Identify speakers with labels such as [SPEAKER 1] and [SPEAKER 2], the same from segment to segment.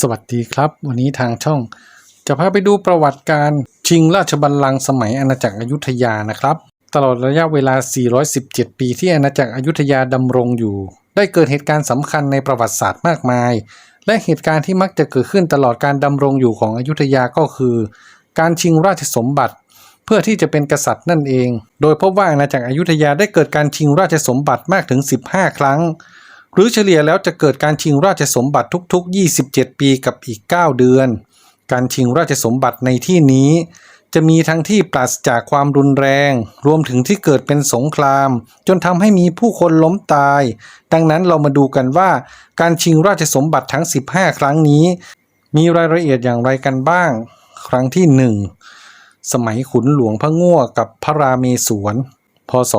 [SPEAKER 1] สวัสดีครับ วันนี้ทางช่อง จะพาไปดูประวัติการชิงราชบัลลังก์สมัยอาณาจักรอยุธยานะครับ ตลอดระยะเวลา 417 ปีที่อาณาจักรอยุธยาดำรงอยู่ ได้เกิดเหตุการณ์สำคัญในประวัติศาสตร์มากมาย และเหตุการณ์ที่มักจะเกิดขึ้นตลอดการดำรงอยู่ของอยุธยาก็คือ การชิงราชสมบัติ เพื่อที่จะเป็นกษัตริย์นั่นเอง โดยพบว่าอาณาจักรอยุธยาได้เกิดการชิงราชสมบัติมากถึง 15 ครั้ง หรือเฉลี่ยแล้วจะเกิดการชิงราชสมบัติทุก ๆ 27 ปีกับอีก 9 เดือน การชิงราชสมบัติในที่นี้ จะมีทั้งที่ปราศจากความรุนแรง รวมถึงที่เกิดเป็นสงคราม จนทำให้มีผู้คนล้มตาย ดังนั้นเรามาดูกันว่า การชิงราชสมบัติทั้ง 15 ครั้งนี้ มีรายละเอียดอย่างไรกันบ้าง ครั้งที่ 1 สมัยขุนหลวงพระง่วกับพระราเมศวร พศ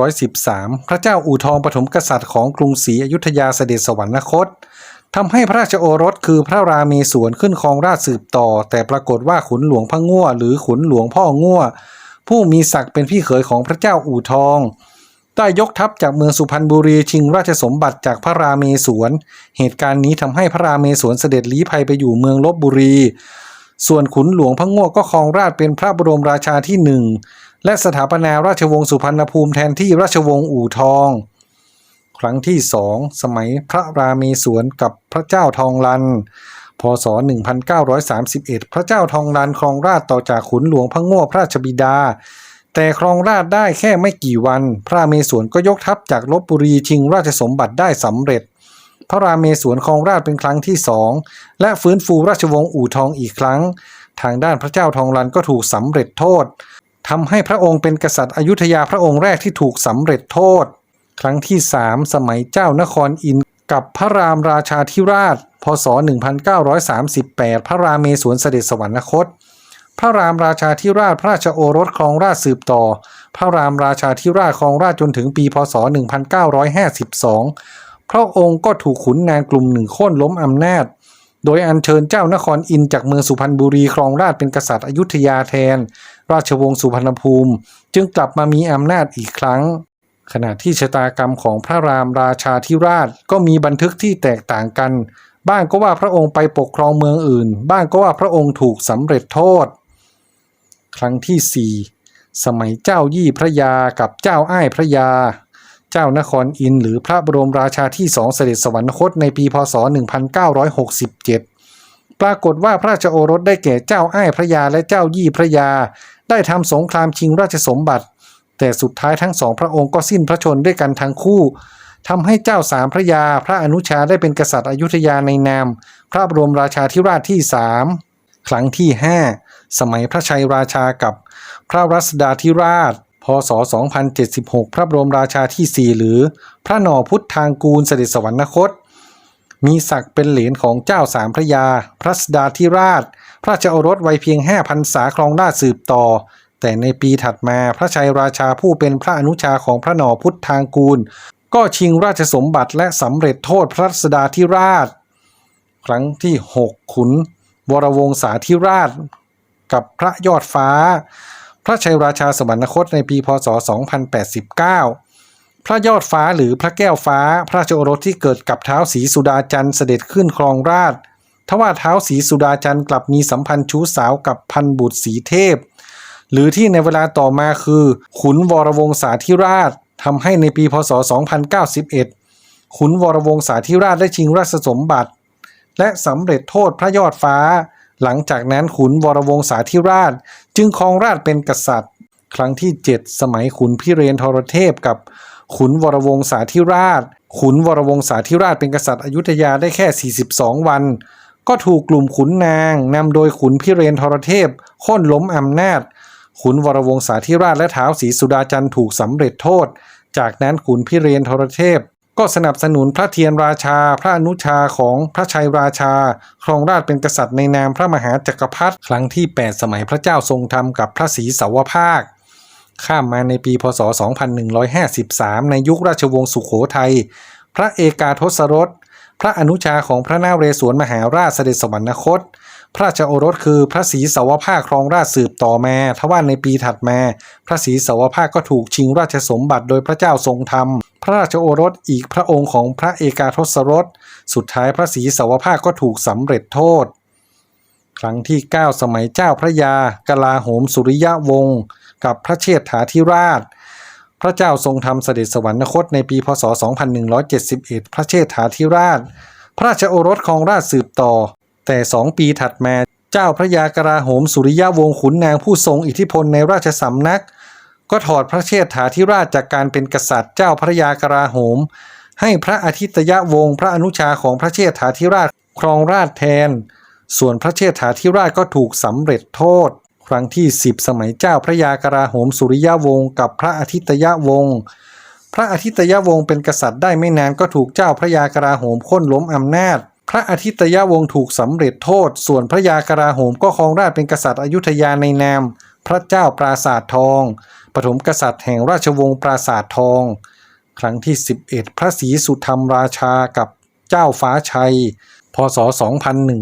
[SPEAKER 1] 1913 พระเจ้าอู่ทองปฐมกษัตริย์ของกรุงศรีอยุธยาเสด็จสวรรคตทำให้พระราชโอรสคือพระราเมศวรขึ้นครองราชสืบต่อ แต่ปรากฏว่าขุนหลวงพระง่วหรือขุนหลวงพ่อง่วผู้มีศักดิ์เป็นพี่เขยของพระเจ้าอู่ทอง ได้ยกทัพจากเมืองสุพรรณบุรีชิงราชสมบัติจากพระราเมศวร เหตุการณ์นี้ทำให้พระราเมศวรเสด็จลี้ภัยไปอยู่เมืองลบบุรี ส่วนขุนหลวงพระง่วก็ครองราชเป็นพระบรมราชาที่หนึ่ง และสถาปนาราชวงศ์สุพรรณภูมิแทนที่ราชวงศ์อู่ทอง ครั้งที่สองสมัยพระรามีสวนกับพระเจ้าทองลัน พศ 1931 พระเจ้าทองลันครองราชต่อจากขุนหลวงพระง่วพระราชบิดา แต่ครองราชได้แค่ไม่กี่วัน พระราเมศวรก็ยกทัพจากลบบุรีชิงราชสมบัติได้สำเร็จ พระราเมศวรครองราชเป็นครั้งที่สองและฟื้นฟูราชวงศ์อู่ทองอีกครั้ง ทางด้านพระเจ้าทองลันก็ถูกสำเร็จโทษ ทำให้พระองค์เป็นกษัตริย์อยุธยาพระองค์แรกที่ถูกสำเร็จโทษ ครั้งที่3สมัยเจ้านครอินกับพระรามราชาธิราช พศ 1938 พระรามเมศวรเสด็จสวรรคต พระรามราชาธิราชพระราชโอรสครองราชสืบต่อ พระรามราชาธิราชครองราชจนถึงปี พศ 1952 พระองค์ก็ถูกขุนนางกลุ่มหนึ่งโค่นล้มอำนาจ โดยอัญเชิญเจ้านครอินจากเมืองสุพรรณบุรีครองราชเป็นกษัตริย์อยุธยาแทน ราชวงศ์สุพรรณภูมิ จึงกลับมามีอำนาจอีกครั้ง ขณะที่ชะตากรรมของพระรามราชาธิราชก็มีบันทึกที่แตกต่างกัน บ้างก็ว่าพระองค์ไปปกครองเมืองอื่น บ้างก็ว่าพระองค์ถูกสำเร็จโทษ ครั้งที่ 4 สมัยเจ้ายี่พระยากับเจ้าอ้ายพระยา เจ้านครอินหรือพระบรมราชาที่สองเสด็จสวรรคตในปีพศ 1967 ปรากฏว่าพระราชโอรสได้แก่เจ้าอ้ายพระยาและเจ้ายี่พระยา ได้ทำสงครามชิงราชสมบัติ แต่สุดท้ายทั้งสองพระองค์ก็สิ้นพระชนด้วยกันทั้งคู่ทำให้เจ้าสามพระยาพระอนุชาได้เป็นกษัตริย์อยุธยาในนาม พระบรมราชาธิราชที่สามครั้งที่ 5 สมัยพระชัยราชากับพระรัศดาธิราช พศ 2076 พระบรมราชาที่ 4 หรือพระนอพุทธทางกูลเสด็จสวรรคต มีศักดิ์เป็นเหลนของเจ้าสามพระยา พระสดาธิราช พระราชโอรสวัยเพียงห้าพันษาครองราชสืบต่อ แต่ในปีถัดมาพระชัยราชาผู้เป็นพระอนุชาของพระนอพุทธทางกูล ก็ชิงราชสมบัติและสำเร็จโทษพระสดาธิราช ครั้งที่ 6 ขุนวรวงศาธิราช กับพระยอดฟ้า พระชัยราชาสวรรคตในปีพศ 2089 พระยอดฟ้าหรือพระแก้วฟ้า พระราชโอรสที่เกิดกับเท้าวศรีสุดาจันทร์เสด็จขึ้นครองราชทว่าเท้าวศรีสุดาจันทร์กลับมีสัมพันธ์ชู้สาวกับพันบุตรศรีเทพ หรือที่ในเวลาต่อมาคือ ขุนวรวงศาธิราชทำให้ในปีพศ 2091 ขุนวรวงศาธิราชได้ชิงราชสมบัติ และสำเร็จโทษพระยอดฟ้า หลังจากนั้นขุนวรวงศาธิราช จึงครองราชเป็นกษัตริย์ ครั้งที่ 7 สมัยขุนพิเรนทรเทพกับขุนวรวงศาธิราช ขุนวรวงศาธิราชเป็นกษัตริย์อยุธยาได้แค่ 42 วัน ก็ถูกกลุ่มขุนนางนำโดยขุนพิเรนทรเทพโค่นล้มอำนาจ ขุนวรวงศาธิราชและท้าวศรีสุดาจันทร์ถูกสำเร็จโทษ จากนั้นขุนพิเรนทรเทพ ก็สนับสนุนพระเทียนราชา พระอนุชาของพระชัยราชา ครองราชเป็นกษัตริย์ในนามพระมหาจักรพรรดิครั้งที่ 8 สมัยพระเจ้าทรงธรรมกับพระศรีสาวภาค ข้ามมาในปีพศ 2153 ในยุคราชวงศ์สุขโขทัย พระเอกาทศรส พระอนุชาของพระนาเรศวรมหาราชเสด็จสวรรคต พระราชโอรสคือพระศรีสาวภาคครองราชสืบต่อมาทว่าในปีถัดมา พระศรีสาวภาคก็ถูกชิงราชสมบัติโดยพระเจ้าทรงธรรม พระราชโอรสอีกพระองค์ของพระเอกาทศรส สุดท้ายพระศรีสาวภาคก็ถูกสำเร็จโทษ ครั้งที่ 9 สมัยเจ้าพระยากลาโหมสุริยะวงศ์กับพระเชษฐาธิราช พระเจ้าทรงทำเสด็จสวรรคตในปีพศ 2171 พระเชษฐาธิราช พระราชโอรสของราชสืบต่อ แต่สองปีถัดมาเจ้าพระยากราโหมสุริยะวงศ์ขุนนางผู้ทรงอิทธิพลในราชสำนัก ก็ถอดพระเชษฐาธิราชจากการเป็นกษัตริย์เจ้าพระยากราโหม ให้พระอาทิตยวงศ์พระอนุชาของพระเชษฐาธิราชครองราชแทน ส่วนพระเชษฐาธิราชก็ถูกสำเร็จโทษ ครั้งที่10สมัยเจ้าพระยากราโหมสุริยะวงศ์กับพระอาทิตยวงศ์พระอาทิตยวงศ์เป็นกษัตริย์ได้ไม่นานก็ถูกเจ้าพระยากราโหมโค่นล้มอำนาจ พระอาทิตยวงศ์ถูกสำเร็จโทษ ส่วนพระยากราโหมก็ครองราชเป็นกษัตริย์อยุธยาในนาม พระเจ้าปราสาททอง ปฐมกษัตริย์แห่งราชวงศ์ปราสาททอง ครั้งที่ 11 พระศรีสุธรรมราชากับเจ้าฟ้าชัย พศ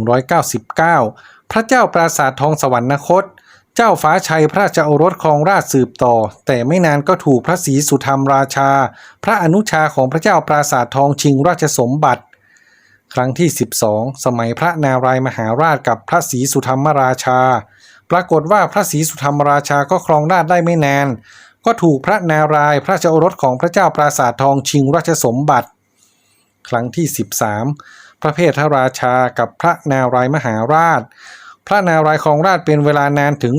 [SPEAKER 1] 2199 พระเจ้าปราสาททองสวรรคต เจ้าฟ้าชัยพระราชโอรสครองราชสืบต่อ แต่ไม่นานก็ถูกพระศรีสุธรรมราชา พระอนุชาของพระเจ้าปราสาททองชิงราชสมบัติ ครั้งที่ 12 สมัยพระนารายมหาราชกับพระศรีสุธรรมราชา ปรากฏว่าพระศรีสุธรรมราชาก็ครองราชได้ไม่นาน ก็ถูกพระนารายพระราชโอรสของพระเจ้าปราสาททองชิงราชสมบัติ ครั้งที่ 13 พระเพทราชากับพระนารายมหาราช พระนารายครองราชเป็นเวลานานถึง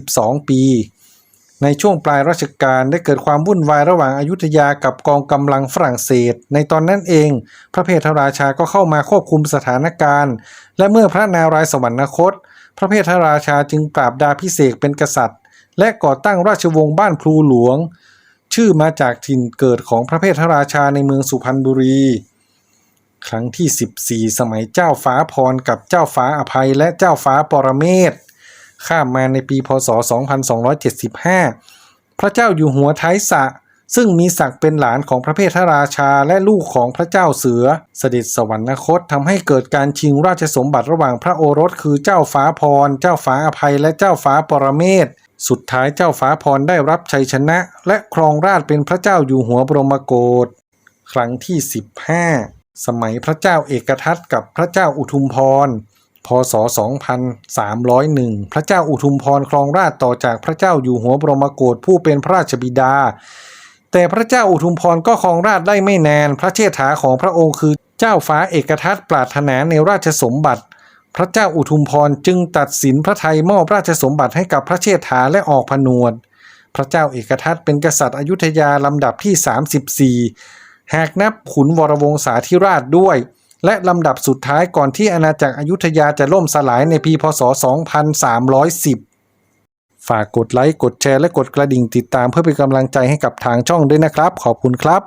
[SPEAKER 1] 32 ปี ในช่วงปลายรัชกาลได้เกิดความวุ่นวายระหว่างอายุทยากับกองกำลังฝรั่งเศส ในตอนนั้นเอง พระเพทราชาก็เข้ามาควบคุมสถานการณ์ และเมื่อพระนารายณ์สวรรคต พระเพทราชาจึงปราบดาพิเศษเป็นกษัตริย์ และก่อตั้งราชวงศ์บ้านพลูหลวง ชื่อมาจากถิ่นเกิดของพระเพทราชาในเมืองสุพรรณบุรี ครั้งที่ 14 สมัยเจ้าฟ้าพรกับเจ้าฟ้าอภัยและเจ้าฟ้าปรเมศ ข้ามมาในปีพศ 2275 พระเจ้าอยู่หัวท้ายสะ ซึ่งมีศักดิ์เป็นหลานของพระเพทราชาและลูกของพระเจ้าเสือ เสด็จสวรรคตทำให้เกิดการชิงราชสมบัติระหว่างพระโอรสคือเจ้าฟ้าพร เจ้าฟ้าอภัยและเจ้าฟ้าปรเมศสุดท้ายเจ้าฟ้าพรได้รับชัยชนะ และครองราชเป็นพระเจ้าอยู่หัวบรมโกศครั้งที่ 15 สมัยพระเจ้าเอกทัตกับพระเจ้าอุทุมพร พศ 2301 พระเจ้าอุทุมพรครองราชต่อจากพระเจ้าอยู่หัวบรมโกศผู้เป็นพระราชบิดา แต่พระเจ้าอุทุมพรก็ครองราชได้ไม่นาน พระเชษฐาของพระองค์คือเจ้าฟ้าเอกทัตปรารถนาในราชสมบัติ พระเจ้าอุทุมพรจึงตัดสินพระไทยมอบราชสมบัติให้กับพระเชษฐาและออกผนวด พระเจ้าเอกทัตเป็นกษัตริย์อยุธยาลำดับที่ 34 หากนับขุนวรวงศาธิราชด้วย และลำดับสุดท้ายก่อนที่อาณาจักรอยุธยาจะล่มสลายในปีพศ 2310 ฝากกดไลค์ กดแชร์ และกดกระดิ่งติดตามเพื่อเป็นกำลังใจให้กับทางช่องด้วยนะครับ ขอบคุณครับ